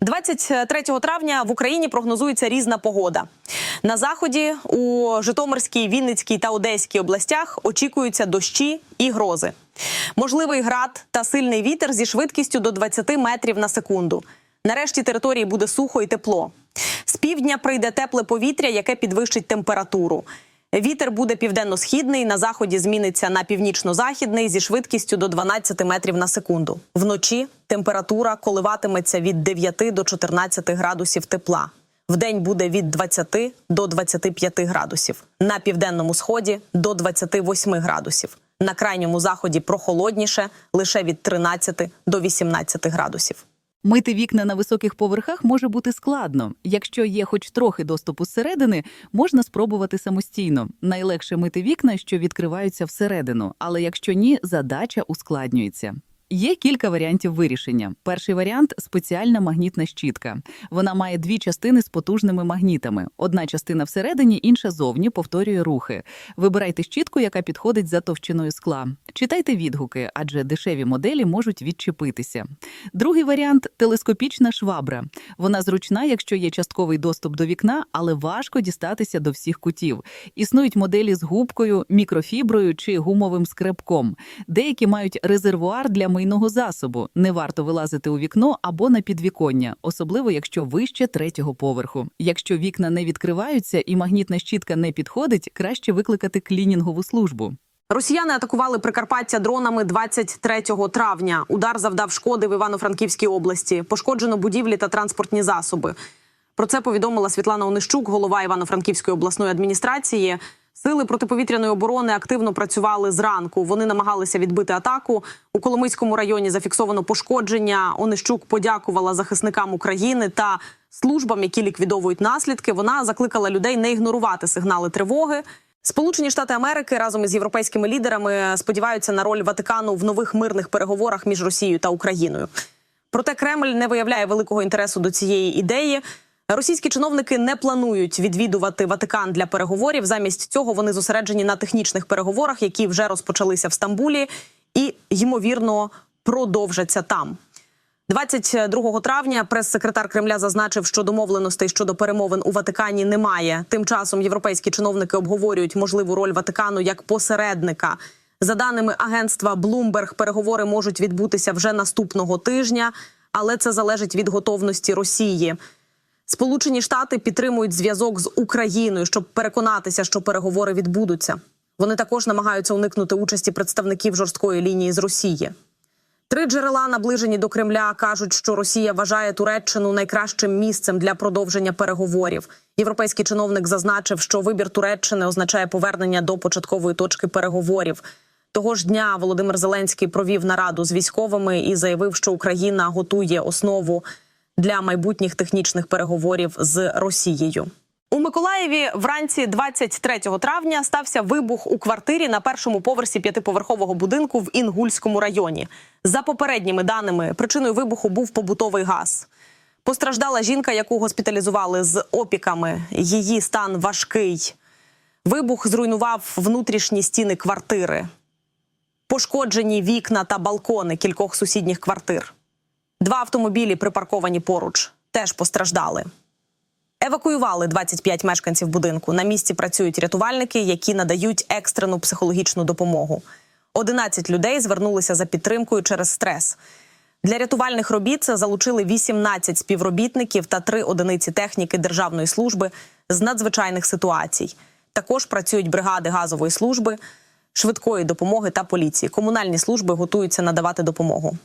23 травня в Україні прогнозується різна погода. На заході у Житомирській, Вінницькій та Одеській областях очікуються дощі і грози. Можливий град та сильний вітер зі швидкістю до 20 метрів на секунду. Нарешті території буде сухо і тепло. З півдня прийде тепле повітря, яке підвищить температуру. Вітер буде південно-східний, на заході зміниться на північно-західний зі швидкістю до 12 метрів на секунду. Вночі температура коливатиметься від 9 до 14 градусів тепла. Вдень буде від 20 до 25 градусів. На південному сході до 28 градусів. На крайньому заході прохолодніше лише від 13 до 18 градусів. Мити вікна на високих поверхах може бути складно. Якщо є хоч трохи доступу зсередини, можна спробувати самостійно. Найлегше мити вікна, що відкриваються всередину, але якщо ні, задача ускладнюється. Є кілька варіантів вирішення. Перший варіант спеціальна магнітна щітка. Вона має дві частини з потужними магнітами. Одна частина всередині, інша зовні повторює рухи. Вибирайте щітку, яка підходить за товщиною скла. Читайте відгуки, адже дешеві моделі можуть відчепитися. Другий варіант телескопічна швабра. Вона зручна, якщо є частковий доступ до вікна, але важко дістатися до всіх кутів. Існують моделі з губкою, мікрофіброю чи гумовим скребком. Деякі мають резервуар для мийного засобу. Не варто вилазити у вікно або на підвіконня, особливо якщо вище третього поверху. Якщо вікна не відкриваються і магнітна щітка не підходить, краще викликати клінінгову службу. Росіяни атакували Прикарпаття дронами 23 травня. Удар завдав шкоди в Івано-Франківській області. Пошкоджено будівлі та транспортні засоби. Про це повідомила Світлана Онищук, голова Івано-Франківської обласної адміністрації. Сили протиповітряної оборони активно працювали зранку. Вони намагалися відбити атаку. У Коломийському районі зафіксовано пошкодження. Онищук подякувала захисникам України та службам, які ліквідовують наслідки. Вона закликала людей не ігнорувати сигнали тривоги. Сполучені Штати Америки разом із європейськими лідерами сподіваються на роль Ватикану в нових мирних переговорах між Росією та Україною. Проте Кремль не виявляє великого інтересу до цієї ідеї. Російські чиновники не планують відвідувати Ватикан для переговорів. Замість цього вони зосереджені на технічних переговорах, які вже розпочалися в Стамбулі, і ймовірно продовжаться там. 22 травня прес-секретар Кремля зазначив, що домовленостей щодо перемовин у Ватикані немає. Тим часом європейські чиновники обговорюють можливу роль Ватикану як посередника. За даними агентства Bloomberg, переговори можуть відбутися вже наступного тижня, але це залежить від готовності Росії. Сполучені Штати підтримують зв'язок з Україною, щоб переконатися, що переговори відбудуться. Вони також намагаються уникнути участі представників жорсткої лінії з Росії. Три джерела, наближені до Кремля, кажуть, що Росія вважає Туреччину найкращим місцем для продовження переговорів. Європейський чиновник зазначив, що вибір Туреччини означає повернення до початкової точки переговорів. Того ж дня Володимир Зеленський провів нараду з військовими і заявив, що Україна готує основу для майбутніх технічних переговорів з Росією. У Миколаєві вранці 23 травня стався вибух у квартирі на першому поверсі п'ятиповерхового будинку в Інгульському районі. За попередніми даними, причиною вибуху був побутовий газ. Постраждала жінка, яку госпіталізували з опіками. Її стан важкий. Вибух зруйнував внутрішні стіни квартири. Пошкоджені вікна та балкони кількох сусідніх квартир. Два автомобілі, припарковані поруч, теж постраждали. Евакуювали 25 мешканців будинку. На місці працюють рятувальники, які надають екстрену психологічну допомогу. 11 людей звернулися за підтримкою через стрес. Для рятувальних робіт залучили 18 співробітників та 3 одиниці техніки Державної служби з надзвичайних ситуацій. Також працюють бригади газової служби, швидкої допомоги та поліції. Комунальні служби готуються надавати допомогу.